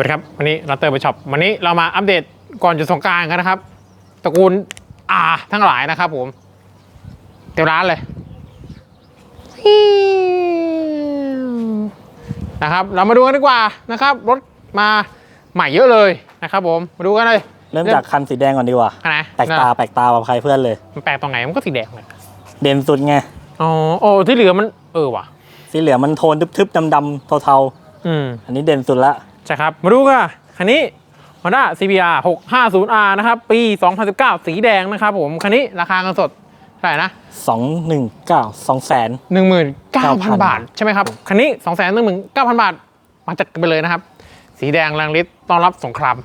วัสดีครับ วันนี้เราเตอร์ไปช็อปวันนี้เรามาอัปเดตก่อนจุดสงกรารกันนะครับตระกูลอาทั้งหลายนะครับผม เต็มร้านเลยนะครับ เรามาดูกันดีกว่านะครับ รถมาใหม่เยอะเลยนะครับผมมาดูกันเลย เริ่มจากคันสีแดงก่อนดีกว่าอันไหนแปลกตาแปลกตาแบบใครเพื่อนเลย มันแปลกตรงไหนมันก็สีแดงเลยเด่นสุดไงอ๋อโอ้ที่เหลือมันเออว่ะ สีเหลืองมันโทนทึบๆดำๆเทาอืมๆอันนี้เด่นสุดละใช่ครับ มาดูกันคันนี้ Honda CBR 650R นะครับ ปี 2019 สีแดงนะครับผม คันนี้ราคาเงินสดเท่าไหร่นะ 219 2แสน19,000 บาท ใช่ไหมครับ คันนี้ 219,000 บาท มาจัดกันไปเลยนะครับ สีแดงแรงฤทธิ์ต้อนรับสงคราม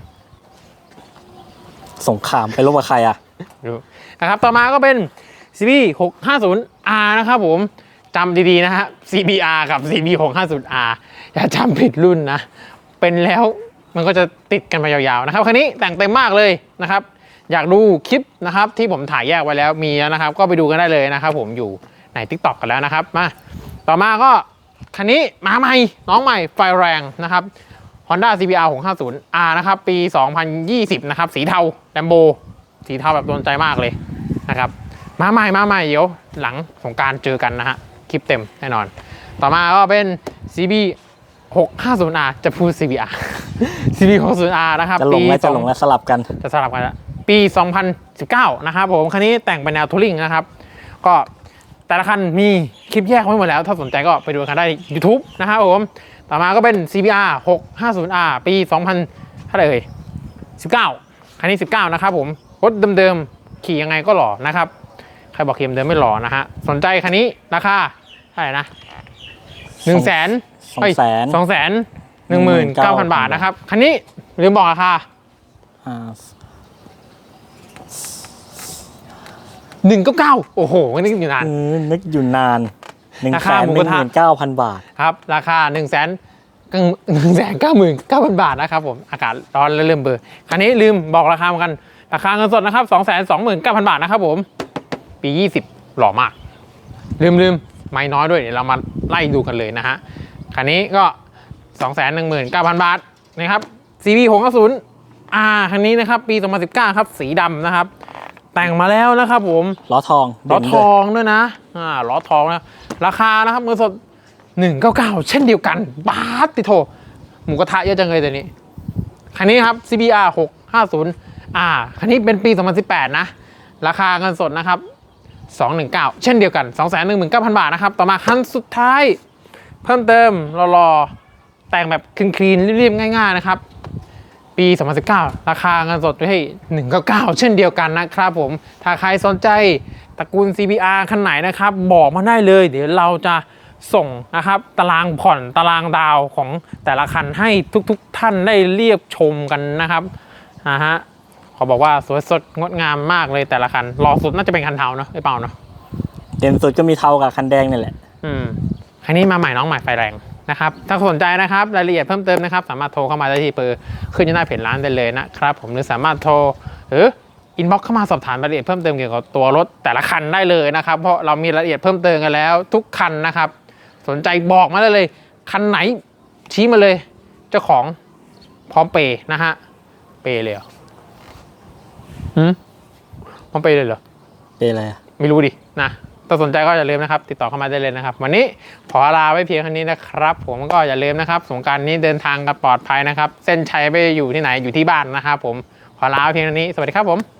สงครามไปรบกับใครอะดูนะครับ ต่อมาก็เป็น CB 650R นะครับผมจำดีๆนะฮะ CBR กับ CB 650R อย่าจำผิดรุ่นนะ เป็นแล้วมันก็จะติดกันไปยาวๆนะครับคันนี้แต่งเต็มมากเลยนะครับ อยากดูคลิปนะครับที่ผมถ่ายแยกไว้แล้วมีแล้วนะครับ ก็ไปดูกันได้เลยนะครับ ผมอยู่ใน Tik t o k กันแล้วนะครับมาต่อมาก็คันนี้มาใหม่น้องใหม่ไฟแรงนะครับ Honda CBR 650R นะครับ ปี 2020 นะครับ สีเทาแลมโบสีเทาแบบโดนใจมากเลยนะครับ มาใหม่มาใหม่เดี๋ยวหลังสงการเจอกันนะฮะ คลิปเต็มแน่นอน ต่อมาก็เป็น CB 650R จะพูด CBR CB 650R นะครับจะลงและปีจะลงและสลับกันจะสลับกันละปี 2019 นะครับผมคันนี้แต่งเป็นแนวทัวริงนะครับ ก็แต่ละคันมีคลิปแยกไว้หมดแล้ว ถ้าสนใจก็ไปดูกันได้ใน YouTube นะครับผม ต่อมาก็เป็น CBR 650R ปี 2000เท่าไหร่เอ่ย19 คันนี้ 19 นะครับผมรถเดิมๆ ขี่ยังไงก็หล่อนะครับ ใครบอกขี่เดิมไม่หล่อนะฮะ สนใจคันนี้ราคาเท่าไหร่นะ1 0 0 0 0แสนสองแสนสองแสนหนึ่งหมื่นเก้าพันบาทนะครับ คันนี้ลืมบอกราคาอ่าหนึ่งเก้าเก้าโอ้โหนี่อยู่นานเออนึกอยู่นาน1นึ่งราแสคานหมูหกนึ่ระงทะหมื่นเก้าพันบาทครับ ราคา1นึ่งแสนหนึ่งแสนเก้าหมื่นเก้าพันบาทนะครับผมอากาศร้อนแล้วเริ่มเบลอร์คันนี้ลืมบอกราคาเหมือนกัน ราคาเงินสดนะครับสองแสนสองหมื่นเก้าพันบาทนะครับผมปียี่สิบหล่อมาก ลืมลืมไม่น้อยด้วยเดี๋ยวเรามาไล่ดูกันเลยนะฮะ คันนี้ก็สองแสนหนึ่งหมื่นเก้าพันบาทนะครับ CB หกศูนย์อ่าคันนี้นะครับ ปี 2019 ครับ สีดำนะครับ แต่งมาแล้วนะครับผม ล้อทองล้อเด่นทด้วยองด้วยนะ อ่า ล้อทองนะ ราคานะครับเงินสด 199 เช่นเดียวกัน บาทติโทหมูกระทะเยอะจังเลยตัวนี้ คันนี้ครับ CBR 650อ่าคันนี้เป็นปี 2018 นะ ราคาเงินสดนะครับ219 เช่นเดียวกัน 219,000 บาทนะครับ ต่อมาคันสุดท้าย เพิ่มเติมรอๆแต่งแบบคลีนๆเรียบๆง่าย ๆ นะครับ ปี 2019 ราคาเงินสดอยู่ที่199 เช่นเดียวกันนะครับผม ถ้าใครสนใจตระกูล CBR คันไหนนะครับ บอกมาได้เลย เดี๋ยวเราจะส่งนะครับ ตารางผ่อนตารางดาวของแต่ละคันให้ทุกๆท่านได้เรียบชมกันนะครับนะฮะขอบอกว่าสวยสดงดงามมากเลยแต่ละคันรอสุดน่าจะเป็นคันเทาเนาะไม่เปล่าเนาะเด่นสุดก็มีเทากับคันแดงนี่แหละ อืม คันนี้มาใหม่น้องใหม่ไฟแรงนะครับ ถ้าสนใจนะครับรายละเอียดเพิ่มเติมนะครับ สามารถโทรเข้ามาได้ที่เบอร์ขึ้นอยู่หน้าเพจร้านได้เลยนะครับ ผมหรือสามารถโทรหรืออินบ็อกเข้ามาสอบถามรายละเอียดเพิ่มเติมเกี่ยวกับตัวรถแต่ละคันได้เลยนะครับ เพราะเรามีรายละเอียดเพิ่มเติมกันแล้ว ทุกคันนะครับ สนใจบอกมาได้เลย คันไหนชี้มาเลย เจ้าของพร้อมเปย์นะฮะเปย์เลยเหรอหืมพร้อมเปย์เลยเหรอเป็นอะไรอะไม่รู้ดินะ ถ้าสนใจก็อย่าลืมนะครับ ติดต่อเข้ามาได้เลยนะครับ วันนี้ขอลาไว้เพียงเท่านี้นะครับ ผมก็อย่าลืมนะครับ สงการนี้เดินทางกันปลอดภัยนะครับ เส้นชัยไปอยู่ที่ไหนอยู่ที่บ้านนะครับผมขอลาไว้เพียงเท่านี้สวัสดีครับผม